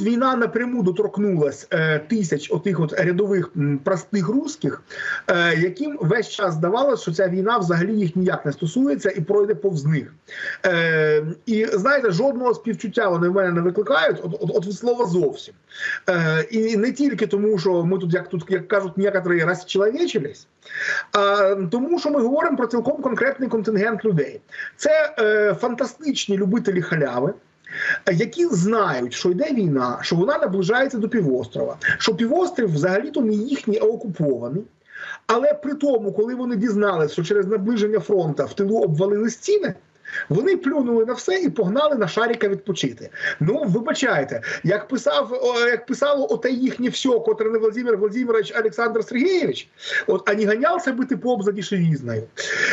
Війна напряму доторкнулась е, тисяч отих от рядових м, простих русських, е, яким весь час здавалося, що ця війна взагалі їх ніяк не стосується і пройде повз них. Е, і знаєте, жодного співчуття вони в мене не викликають, от, от, от від слова зовсім. Е, і не тільки тому, що ми тут, як тут як кажуть, некоторі розчеловечились, а тому, що ми говоримо про цілком конкретний контингент людей. Це е, фантастичні любителі халяви які знають, що йде війна, що вона наближається до півострова, що півострів взагалі-то не їхній, а окупований. Але при тому, коли вони дізналися, що через наближення фронту в тилу обвалили стіни. Вони плюнули на все і погнали на шаріка відпочити. Ну вибачайте, як писав, як писало оте їхнє все, котре не Владимир Владимирович Олександр Сергійович, от ані ганявся бити поп за дішевізною.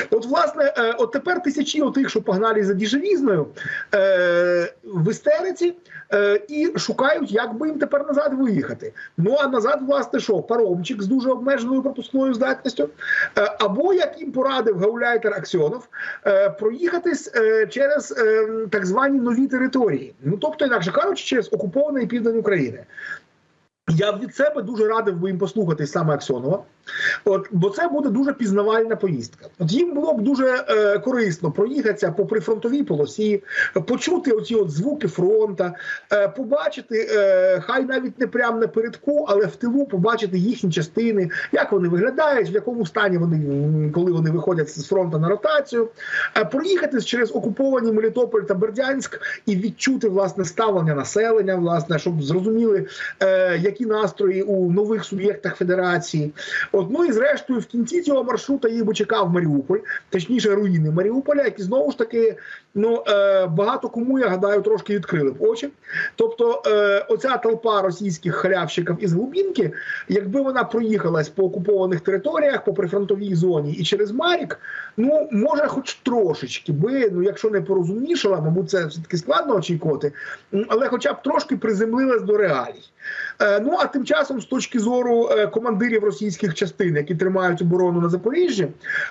От, власне, е, от тепер тисячі отих, що погнали за дішевізною, е, в істериці е, і шукають, як би їм тепер назад виїхати. Ну а назад, власне, що паромчик з дуже обмеженою пропускною здатністю, е, або як їм порадив гауляйтер Аксьонов, е, проїхатись е, через е, так звані нові території. Ну тобто, інакше кажучи, через окупований південь України. Я від себе дуже радив би їм послухати саме Аксьонова, от бо це буде дуже пізнавальна поїздка. От їм було б дуже е, корисно проїхатися по прифронтовій полосі, почути оці от звуки фронта, е, побачити, е, хай навіть не прямо напередку, але в тилу побачити їхні частини, як вони виглядають, в якому стані вони, коли вони виходять з фронту на ротацію, е, проїхати через окуповані Мелітополь та Бердянськ і відчути власне ставлення населення, власне, щоб зрозуміли, е, які настрої у нових суб'єктах федерації. От, ну і зрештою, в кінці цього маршрута їх би чекав Маріуполь, точніше, руїни Маріуполя, які знову ж таки ну е, багато кому я гадаю трошки відкрили б очі. Тобто, е, оця толпа російських халявщиків із глубінки, якби вона проїхалась по окупованих територіях, по прифронтовій зоні і через Марік, ну може, хоч трошечки би, ну якщо не порозумнішала, мабуть, це все таки складно очікувати, але хоча б трошки приземлилась до реалій. Е, Ну а тим часом, з точки зору е, командирів російських частин, які тримають оборону на Запоріжжі,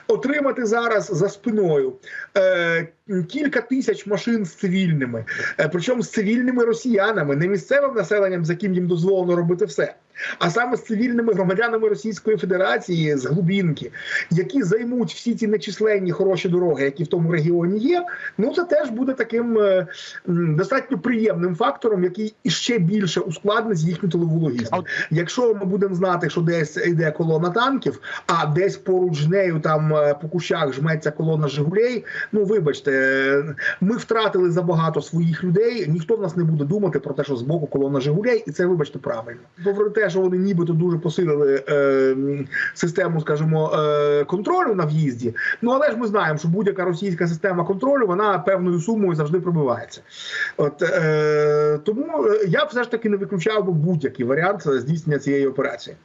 отримати зараз за спиною е, кілька тисяч машин з цивільними, причому з цивільними росіянами, не місцевим населенням, за ким їм дозволено робити все. А саме з цивільними громадянами Російської Федерації з глубінки, які займуть всі ці нечисленні хороші дороги, які в тому регіоні є. Ну це теж буде таким е, достатньо приємним фактором, який іще більше ускладнить їхню тилову логістику. Якщо ми будемо знати, що десь йде колона танків, а десь поруч нею там е, по кущах жметься колона Жигулей. Ну вибачте, е, ми втратили забагато своїх людей. Ніхто в нас не буде думати про те, що з боку колона Жигулей, і це вибачте правильно. Попри те, що вони нібито дуже посилили е, систему, скажімо, е, контролю на в'їзді. Ну але ж ми знаємо, що будь-яка російська система контролю вона певною сумою завжди пробивається. От е, тому е, я б все ж таки не виключав би будь-який варіант здійснення цієї операції.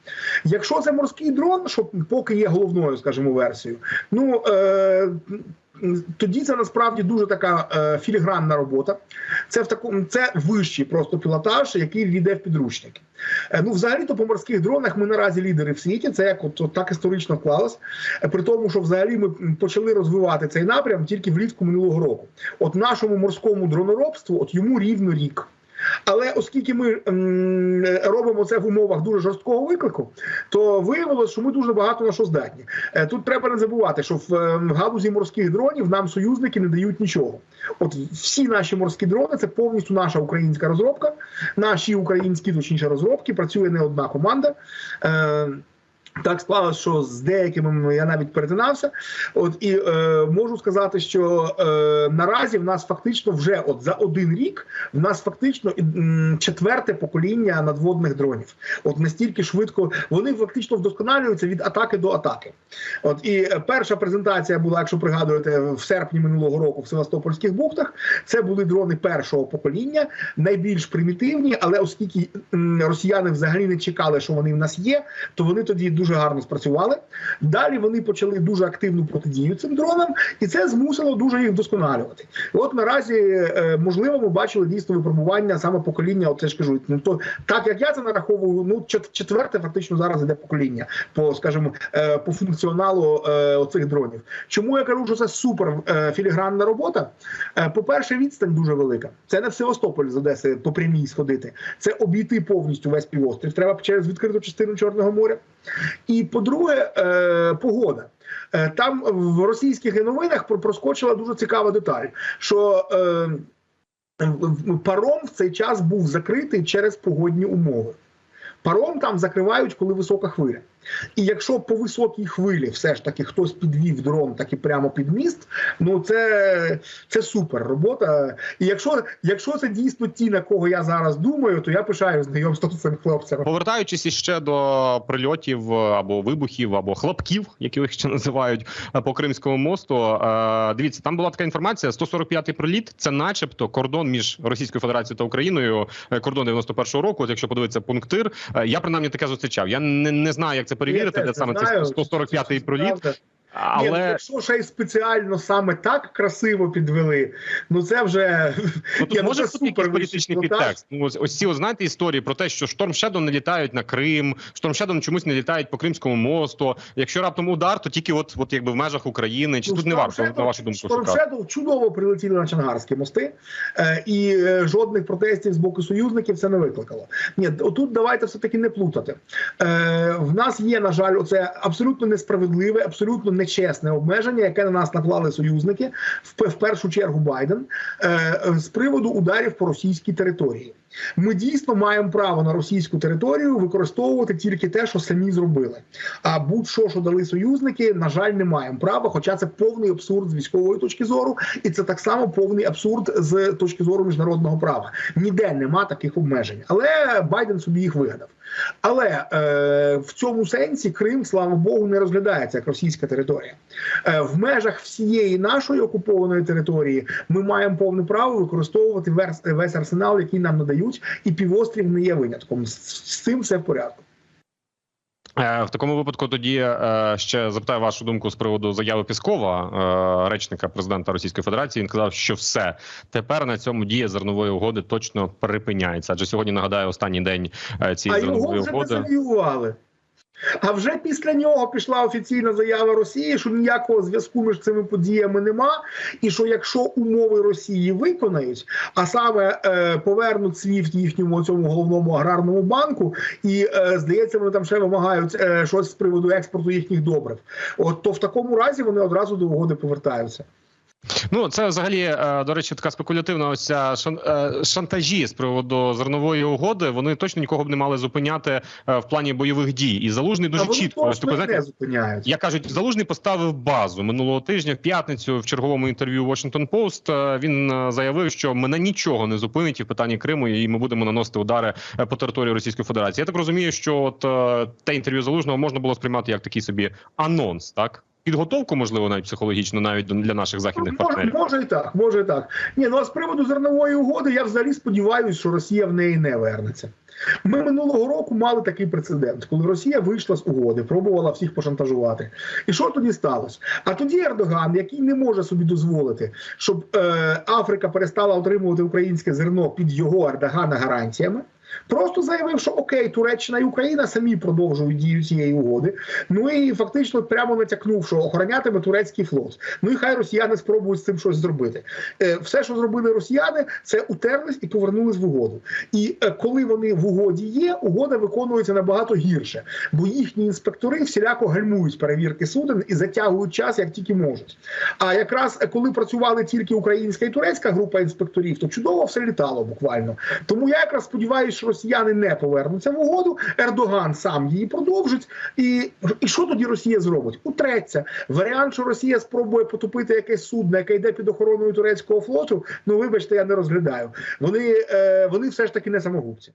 Якщо це морський дрон, що поки є головною, скажімо, версією, ну е, тоді це насправді дуже така е, філігранна робота. Це в такому це вищий просто пілотаж, який війде в підручники. Е, Ну, взагалі-то по морських дронах ми наразі лідери в світі. Це як от, от так історично вклалось. Е, При тому, що взагалі ми почали розвивати цей напрям тільки влітку минулого року. От нашому морському дроноробству, от йому рівно рік. Але оскільки ми робимо це в умовах дуже жорсткого виклику, то виявилося, що ми дуже багато на що здатні. Е, Тут треба не забувати, що в е, в галузі морських дронів нам союзники не дають нічого. От всі наші морські дрони це повністю наша українська розробка. Наші українські, точніше, розробки працює не одна команда. Так склалося, що з деякими я навіть перетинався. От і е, можу сказати, що е, наразі в нас фактично вже от за один рік в нас фактично четверте покоління надводних дронів. От настільки швидко вони фактично вдосконалюються від атаки до атаки. От і перша презентація була, якщо пригадуєте, в серпні минулого року в Севастопольських бухтах. Це були дрони першого покоління, найбільш примітивні, але оскільки росіяни взагалі не чекали, що вони в нас є, то вони тоді дуже гарно спрацювали. Далі вони почали дуже активну протидію цим дронам, і це змусило дуже їх вдосконалювати. І от наразі е, можливо ми бачили дійсно випробування саме покоління. Оце ж кажу, ну то так як я це нараховую, ну четверте фактично зараз іде покоління по скажімо, е, по функціоналу е, оцих дронів. Чому я кажу, що це супер філігранна робота? Е, По-перше, відстань дуже велика. Це не в Севастополь з Одеси по прямій сходити. Це обійти повністю весь півострів. Треба через відкриту частину Чорного моря. І по-друге, е, погода. Е, Там в російських новинах проскочила дуже цікава деталь, що е, паром в цей час був закритий через погодні умови. Паром там закривають, коли висока хвиля. І якщо по високій хвилі все ж таки хтось підвів дрон так і прямо під міст, ну це, це супер робота. І якщо, якщо це дійсно ті, на кого я зараз думаю, то я пишаю знайомство з цими хлопцями. Повертаючись іще до прильотів е, або вибухів, або хлопків, як їх ще називають е, по Кримському мосту. е, Дивіться, там була така інформація: 145-й приліт. Це, начебто, кордон між Російською Федерацією та Україною. Кордон 91-го року. От якщо подивитися пунктир, я принаймні таке зустрічав. Я не, не знаю, як це перевірити, Я де саме це цей знаю. 145-й приліт. Правда. Ні, ну, якщо ще й спеціально саме так красиво підвели, ну це вже Ну, тут ну, може бути якийсь супер політичний підтекст. Ну ось, ці от, знаєте історії про те, що Storm Shadow не літають на Крим, Storm Shadow чомусь не літають по Кримському мосту. Якщо раптом удар, то тільки от, от якби в межах України. Чи Ну, тут не варто Shadow- на вашу думку шукати? Shadow чудово прилетіли на Чангарські мости, е, і е, жодних протестів з боку союзників це не викликало. Ні, отут давайте все таки не плутати. Е, в нас є, на жаль, оце абсолютно несправедливе, абсолютно нечесне обмеження, яке на нас наклали союзники, в, першу чергу Байден, е, з приводу ударів по російській території. Ми дійсно маємо право на російську територію використовувати тільки те, що самі зробили. А будь-що, що дали союзники, на жаль, не маємо права. Хоча це повний абсурд з військової точки зору, і це так само повний абсурд з точки зору міжнародного права. Ніде нема таких обмежень, але Байден собі їх вигадав. Але е, в цьому сенсі Крим, слава Богу, не розглядається як російська територія. Е, в межах всієї нашої окупованої території ми маємо повне право використовувати весь, арсенал, який нам надають, і півострів не є винятком. З, цим все в порядку. Е, В такому випадку тоді е, ще запитаю вашу думку з приводу заяви Піскова, речника президента Російської Федерації. Він казав, що все тепер на цьому дія зернової угоди точно припиняється. Адже сьогодні нагадаю останній день е, А цієї його вже угоди. А вже після нього пішла офіційна заява Росії, що ніякого зв'язку між цими подіями нема, і що якщо умови Росії виконають, а саме е, повернуть свіфт їхньому цьому головному аграрному банку, і е, здається, вони там ще вимагають е, щось з приводу експорту їхніх добрив. От то в такому разі вони одразу до угоди повертаються. Ну це взагалі е, до речі, така спекулятивна ось ця е, шантажі з приводу зернової угоди. Вони точно нікого б не мали зупиняти е, в плані бойових дій. І залужний дуже а вони чітко знаєте, зупиняють. Я кажуть, залужний поставив базу минулого тижня в п'ятницю в черговому інтерв'ю Washington Post. Він заявив, що мене нічого не зупинить і в питанні Криму, і ми будемо наносити удари по території Російської Федерації. Я так розумію, що от те інтерв'ю залужного можна було сприймати як такий собі анонс, так підготовку, можливо, навіть психологічно, навіть для наших західних Може, партнерів. може і так, може і так. Ні, ну а з приводу зернової угоди я взагалі сподіваюся, що Росія в неї не вернеться. Ми минулого року мали такий прецедент, коли Росія вийшла з угоди, пробувала всіх пошантажувати. І що тоді сталося? А тоді Ердоган, який не може собі дозволити, щоб е, Африка перестала отримувати українське зерно під його Ердогана гарантіями. Просто заявив, що окей, Туреччина і Україна самі продовжують дію цієї угоди. Ну і фактично прямо натякнув, що охоронятиме турецький флот. Ну і хай росіяни спробують з цим щось зробити. Е, Все, що зробили росіяни, це утерлись і повернулись в угоду. І е, коли вони в угоді є, угода виконується набагато гірше, бо їхні інспектори всіляко гальмують перевірки суден і затягують час, як тільки можуть. А якраз е, коли працювали тільки українська і турецька група інспекторів, то чудово все літало буквально. Тому я якраз сподіваюся, що росіяни не повернуться в угоду. Ердоган сам її продовжить. І, і що тоді Росія зробить? Утреться. Варіант, що Росія спробує потопити якесь судно, яке йде під охороною турецького флоту. Ну вибачте, я не розглядаю. Вони, е, вони все ж таки не самогубці.